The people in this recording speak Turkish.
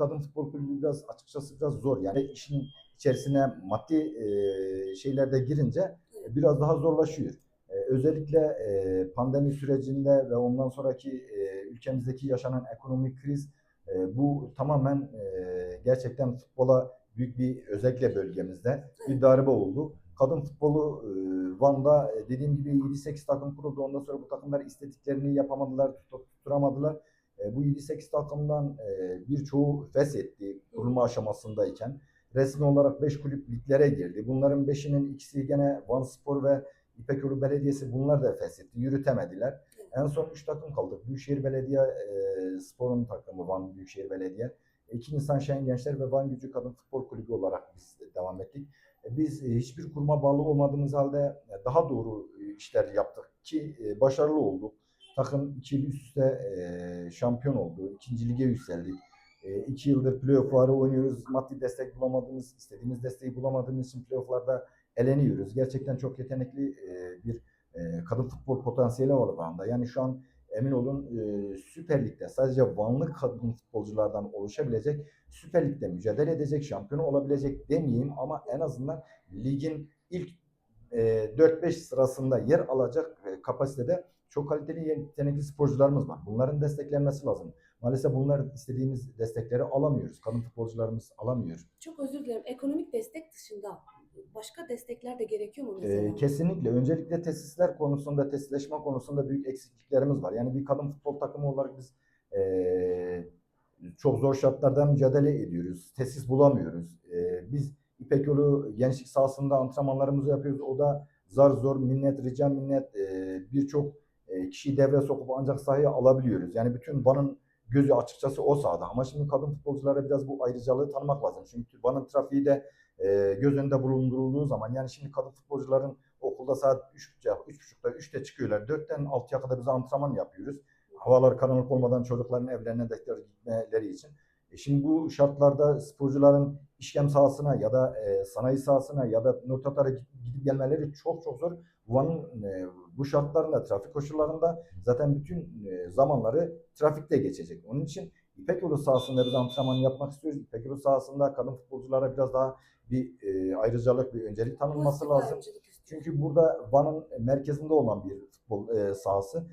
Kadın futbol kulübü biraz açıkçası biraz zor. Yani işin içerisine maddi e, şeylerde girince e, biraz daha zorlaşıyor. E, özellikle e, pandemi sürecinde ve ondan sonraki e, ülkemizdeki yaşanan ekonomik kriz e, bu tamamen e, gerçekten futbola büyük bir özellikle bölgemizde bir darbe oldu. Kadın futbolu e, Van'da e, dediğim gibi 7-8 takım kuruldu. Ondan sonra bu takımlar istediklerini yapamadılar, tut- tutturamadılar. E, bu 7-8 takımdan e, birçoğu feshetti kurulma aşamasındayken. Resmi olarak 5 kulüp liglere girdi. Bunların 5'inin ikisi gene Van Spor ve İpekyolu Belediyesi bunlar da feshetti. Yürütemediler. En son 3 takım kaldık. Büyükşehir Belediye e, Spor'un takımı Van Büyükşehir Belediye. İki Nisan Şen Gençler ve Van Gücü Kadın Futbol Kulübü olarak biz devam ettik. E, Biz e, hiçbir kuruma bağlı olmadığımız halde e, daha doğru e, işler yaptık ki e, başarılı olduk. Takım iki yıl üst üste e, şampiyon oldu. İkinci lige yükseldik. E, iki yıldır playoff'ları oynuyoruz. Maddi destek bulamadığımız, istediğimiz desteği bulamadığımız için playoff'larda eleniyoruz. Gerçekten çok yetenekli e, bir e, kadın futbol potansiyeli var Van'da. Yani şu an emin olun e, Süper Lig'de sadece Vanlı kadın futbolculardan oluşabilecek Süper Lig'de mücadele edecek, şampiyon olabilecek demeyeyim ama en azından ligin ilk e, 4-5 sırasında yer alacak e, kapasitede çok kaliteli yetenekli sporcularımız var. Bunların desteklenmesi lazım. Maalesef bunlar istediğimiz destekleri alamıyoruz. Kadın futbolcularımız alamıyor. Çok özür dilerim. Ekonomik destek dışında başka destekler de gerekiyor mu Ee, mesela? kesinlikle. Öncelikle tesisler konusunda, tesisleşme konusunda büyük eksikliklerimiz var. Yani bir kadın futbol takımı olarak biz ee, çok zor şartlarda mücadele ediyoruz. Tesis bulamıyoruz. Ee, biz İpek Yolu gençlik sahasında antrenmanlarımızı yapıyoruz. O da zar zor minnet, rica minnet ee, birçok ee, kişiyi devre sokup ancak sahaya alabiliyoruz. Yani bütün Van'ın gözü açıkçası o sahada. Ama şimdi kadın futbolculara biraz bu ayrıcalığı tanımak lazım. Çünkü Van'ın trafiği de e, göz önünde bulundurulduğu zaman yani şimdi kadın futbolcuların okulda saat 3.30'da 3.30'da 3'te çıkıyorlar. 4'ten 6'ya kadar biz antrenman yapıyoruz. Havalar karanlık olmadan çocukların evlerine tekrar gitmeleri için. E şimdi bu şartlarda sporcuların işlem sahasına ya da e, sanayi sahasına ya da notatara gidip gelmeleri çok çok zor. Van'ın e, bu şartlarında, trafik koşullarında zaten bütün e, zamanları trafikte geçecek. Onun için İpek Yolu sahasında biz antrenman yapmak istiyoruz. İpek Yolu sahasında kadın futbolculara biraz daha bir e, ayrıcalık, bir öncelik tanınması lazım. Çünkü burada Van'ın merkezinde olan bir futbol e, sahası